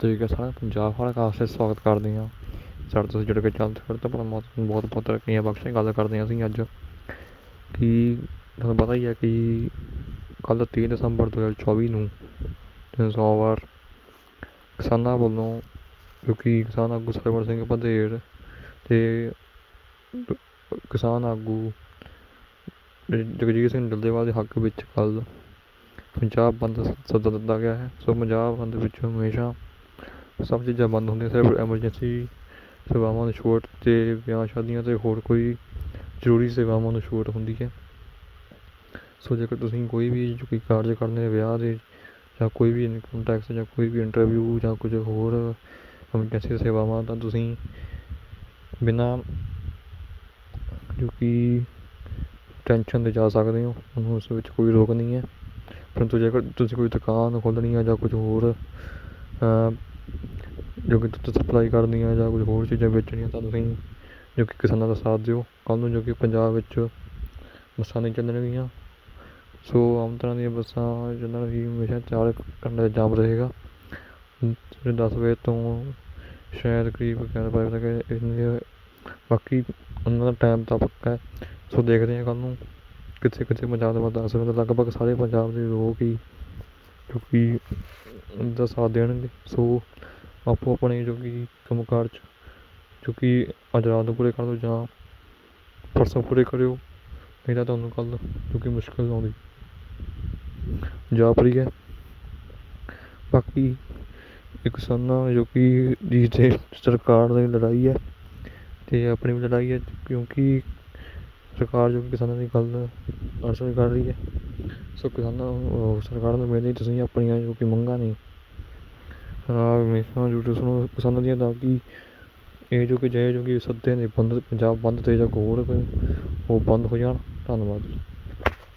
ਤੇ ਕਿਸਾਨ ਪੰਜਾਬ ਵਾਲਾ ਖਾਸ 'ਤੇ ਸਵਾਗਤ ਕਰਦੇ ਹਾਂ। ਸਾਡੇ ਤੁਸੀਂ ਜੁੜ ਕੇ ਚੱਲਦੇ ਫਿਰ ਤਾਂ ਪਰਮਾਤਮਾ ਨੂੰ ਬਹੁਤ ਬਹੁਤ ਤਰੱਕੀਆਂ ਬਖਸ਼ੇ ਗੱਲ ਕਰਦੇ ਹਾਂ ਅਸੀਂ ਅੱਜ। ਕਿ ਤੁਹਾਨੂੰ ਪਤਾ ਹੀ ਹੈ ਕਿ ਕੱਲ੍ਹ 30 ਦਸੰਬਰ 2024 ਨੂੰ ਤਿੰਨ ਸੌ ਵਾਰ ਕਿਸਾਨਾਂ ਵੱਲੋਂ ਕਿਉਂਕਿ ਕਿਸਾਨ ਆਗੂ ਸਰਵਰ ਸਿੰਘ ਭਦੇੜ ਤੇ ਕਿਸਾਨ ਆਗੂ ਜਗਜੀਤ ਸਿੰਘ ਡੱਲੇਵਾਲ ਦੇ ਹੱਕ ਵਿੱਚ ਕੱਲ੍ਹ ਪੰਜਾਬ ਬੰਦ ਸੱਦਾ ਦਿੱਤਾ ਗਿਆ ਹੈ। ਸੋ ਪੰਜਾਬ ਬੰਦ ਵਿੱਚ ਹਮੇਸ਼ਾ ਸਭ ਚੀਜ਼ਾਂ ਬੰਦ ਹੁੰਦੀਆਂ, ਸਿਰਫ ਐਮਰਜੈਂਸੀ ਸੇਵਾਵਾਂ ਨੂੰ ਛੋਟ ਅਤੇ ਵਿਆਹ ਸ਼ਾਦੀਆਂ ਅਤੇ ਹੋਰ ਕੋਈ ਜ਼ਰੂਰੀ ਸੇਵਾਵਾਂ ਨੂੰ ਛੋਟ ਹੁੰਦੀ ਹੈ। ਸੋ ਜੇਕਰ ਤੁਸੀਂ ਕੋਈ ਵੀ ਜੋ ਕੋਈ ਕਾਰਜ ਕਰਨੇ, ਵਿਆਹ ਦੇ ਜਾਂ ਕੋਈ ਵੀ ਇਨਕਮ ਟੈਕਸ ਜਾਂ ਕੋਈ ਵੀ ਇੰਟਰਵਿਊ ਜਾਂ ਕੁਝ ਹੋਰ ਐਮਰਜੈਂਸੀ ਸੇਵਾਵਾਂ, ਤਾਂ ਤੁਸੀਂ ਬਿਨਾਂ ਜੋ ਕਿ ਟੈਨਸ਼ਨ ਦੇ ਜਾ ਸਕਦੇ ਹੋ ਤੁਹਾਨੂੰ ਉਸ ਵਿੱਚ ਕੋਈ ਰੋਕ ਨਹੀਂ ਹੈ। ਪਰੰਤੂ ਜੇਕਰ ਤੁਸੀਂ ਕੋਈ ਦੁਕਾਨ ਖੋਲ੍ਹਣੀ ਹੈ ਜਾਂ ਕੁਝ ਹੋਰ ਜੋ ਕਿ ਦੁੱਧ ਸਪਲਾਈ ਕਰਨੀ ਹੈ ਜਾਂ ਕੁਝ ਹੋਰ ਚੀਜ਼ਾਂ ਵੇਚਣੀਆਂ ਤਾਂ ਤੁਸੀਂ ਜੋ ਕਿ ਕਿਸਾਨਾਂ ਦਾ ਸਾਥ ਦਿਓ। ਕੱਲ੍ਹ ਨੂੰ ਜੋ ਕਿ ਪੰਜਾਬ ਵਿੱਚ ਬੱਸਾਂ ਨਹੀਂ ਚੱਲਣਗੀਆਂ। ਸੋ ਆਮ ਤਰ੍ਹਾਂ ਦੀਆਂ ਬੱਸਾਂ ਚੱਲਣਗੀਆਂ ਹਮੇਸ਼ਾ ਚਾਰ ਘੰਟੇ ਦਾ ਜਾਮ ਰਹੇਗਾ। ਸਵੇਰੇ ਦਸ ਵਜੇ ਤੋਂ ਸ਼ਾਇਦ ਕਰੀਬ ਗਿਆਰਾਂ ਵਜੇ ਤੱਕ ਇੰਨੇ ਬਾਕੀ ਉਹਨਾਂ ਦਾ ਟਾਈਮ ਤਾਂ ਪੱਕਾ ਹੈ। ਸੋ ਦੇਖਦੇ ਹਾਂ ਕੱਲ੍ਹ ਨੂੰ ਕਿੱਥੇ ਕਿੱਥੇ ਪੰਜਾਬ ਦੇ ਬਾਅਦ ਦਸ ਵਜੇ ਤੱਕ ਲਗਭਗ ਸਾਰੇ ਪੰਜਾਬ ਦੇ ਲੋਕ ਹੀ ਕਿਉਂਕਿ ਦਾ ਸਾਥ ਦੇਣਗੇ। ਸੋ ਆਪੋ ਆਪਣੇ ਜੋ ਕਿ ਕੰਮ ਕਾਰ 'ਚ, ਜੋ ਕਿ ਅੱਜ ਰਾਤ ਨੂੰ ਪੂਰੇ ਕਰ ਦਿਓ ਜਾਂ ਪਰਸੋਂ ਪੂਰੇ ਕਰਿਓ, ਨਹੀਂ ਤਾਂ ਤੁਹਾਨੂੰ ਕੱਲ੍ਹ ਜੋ ਕਿ ਮੁਸ਼ਕਿਲ ਆਉਂਦੀ। ਜਾ ਰਹੀ ਹੈ ਬਾਕੀ ਇੱਕ ਕਿਸਾਨਾਂ ਜੋ ਕਿ ਜਿਸ ਤੇ ਸਰਕਾਰ ਦੀ ਲੜਾਈ ਹੈ ਤੇ ਆਪਣੀ ਵੀ ਲੜਾਈ ਹੈ, ਕਿਉਂਕਿ ਸਰਕਾਰ ਜੋ ਕਿਸਾਨਾਂ ਦੀ ਗੱਲ ਅਨਸਰ ਕਰ ਰਹੀ ਹੈ। ਸੋ ਕਿਸਾਨਾਂ ਉਹ ਸਰਕਾਰ ਨੂੰ ਮਿਲਦੀ ਤੁਸੀਂ ਆਪਣੀਆਂ ਜੋ ਕਿ ਮੰਗਾਂ ਨੇ ਹਾਂ ਹਮੇਸ਼ਾ ਜੋ ਕਿ ਸੁਣੋ ਕਿਸਾਨਾਂ ਦੀਆਂ ਤਾਂ ਕਿ ਇਹ ਜੋ ਕਿ ਜੈ ਜੋ ਕਿ ਸੱਦੇ ਨੇ, ਬੰਦ ਪੰਜਾਬ ਬੰਦ ਤੇ ਜਾਂ ਹੋਰ ਉਹ ਬੰਦ ਹੋ ਜਾਣ। ਧੰਨਵਾਦ।